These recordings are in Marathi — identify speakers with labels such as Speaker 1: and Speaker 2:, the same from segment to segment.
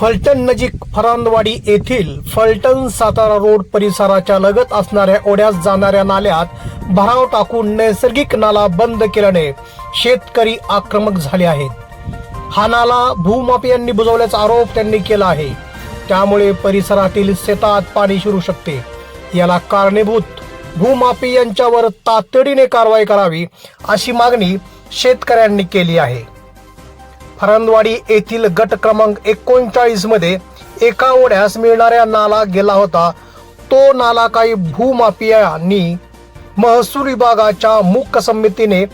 Speaker 1: फलटण नजीक फरांदवाडी येथील फलटण सातारा रोड परिसराच्या लगत असणाऱ्या ओढ्यास जाणाऱ्या नाल्यात भराव टाकून नैसर्गिक नाला बंद केल्याने शेतकरी आक्रमक झाले आहेत. हा नाला भूमाफियांनी बुजवल्याचा आरोप त्यांनी केला आहे. त्यामुळे परिसरातील शेतात पाणी शिरू शकते. याला कारणीभूत भूमाफियांच्यावर तातडीने कारवाई करावी अशी मागणी शेतकऱ्यांनी केली आहे. फरंदवाडी येथील गट क्रमांक एकोणचाळीसमध्ये एका ओढ्यास मिळणाऱ्या नाला गेला होता. तो नाला काही भूमाफियांनी महसूल विभागाच्या मुख्य समितीने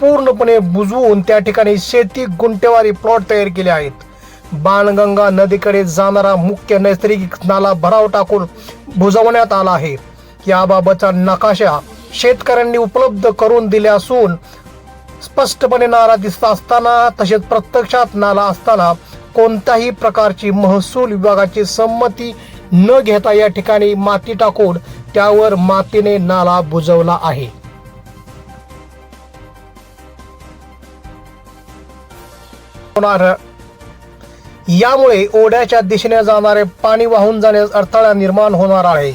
Speaker 1: पूर्णपणे बुजवून त्या ठिकाणी शेती गुंटेवारी प्लॉट तयार केले आहेत. बाणगंगा नदीकडे जाणारा मुख्य नैसर्गिक नाला भराव टाकून बुजवण्यात आला आहे. याबाबतचा नकाशा शेतकऱ्यांनी उपलब्ध करून दिले असून स्पष्टपणे नाला दिसता असताना तसेच प्रत्यक्षात नाला असताना कोणत्याही प्रकारची महसूल विभागाची संमती न घेता या ठिकाणी माती टाकून त्यावर मातीने नाला बुजवला आहे. होणार. यामुळे ओढ्याच्या दिशेने जाणारे पाणी वाहून जाण्यास अडथळा निर्माण होणार आहे.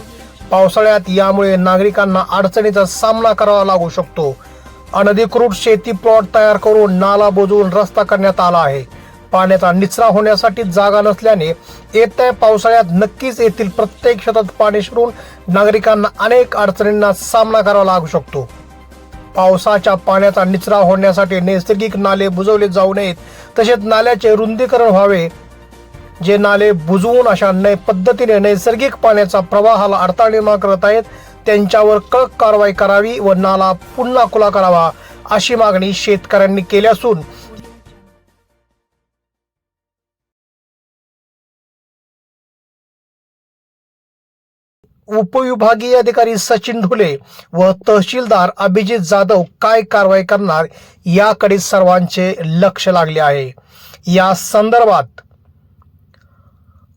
Speaker 1: पावसाळ्यात यामुळे नागरिकांना अडचणीचा सामना करावा लागू शकतो. अनधिकृत शेती प्लॉट तयार करून नाला बुजवून रस्ता करण्यात आला आहे. पाण्याचा निचरा होण्यासाठी जागा नसल्याने येत्या पावसाळ्यात नक्कीच येथील प्रत्येक शेतात पाणी शिरून नागरिकांना अनेक अडचणींना सामना करावा लागू शकतो. पावसाच्या पाण्याचा निचरा होण्यासाठी नैसर्गिक नाले बुजवले जाऊ नयेत तसेच नाल्याचे रुंदीकरण व्हावे. जे नाले बुजवून अशा नै पद्धतीने नैसर्गिक पाण्याचा प्रवाहाला अडथळा निर्माण करत आहेत त्यांच्यावर कडक कारवाई करावी व नाला पुन्हा खुला करावा अशी मागणी शेतकऱ्यांनी केली असून उपविभागीय अधिकारी सचिन ढुले व तहसीलदार अभिजित जाधव काय कारवाई करणार याकडे सर्वांचे लक्ष लागले आहे. या संदर्भात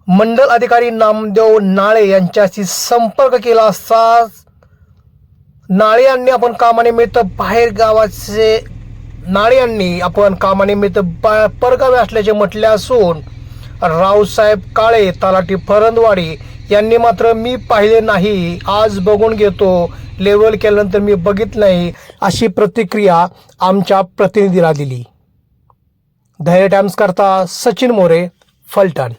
Speaker 1: मंडल अधिकारी नामदेव नाळे यांच्याशी संपर्क केला असता नाळे यांनी आपण कामानिमित्त बाहेर गावाचे नाळे यांनी आपण कामानिमित्त बा- परगावे असल्याचे म्हटले असून रावसाहेब काळे तलाठी फरंदवाडी यांनी मात्र मी पाहिले नाही. आज बघून घेतो. लेवल केल्यानंतर मी बघितलं नाही अशी प्रतिक्रिया आमच्या प्रतिनिधीला दिली. धैर्य टाइम्स करता सचिन मोरे फलटण.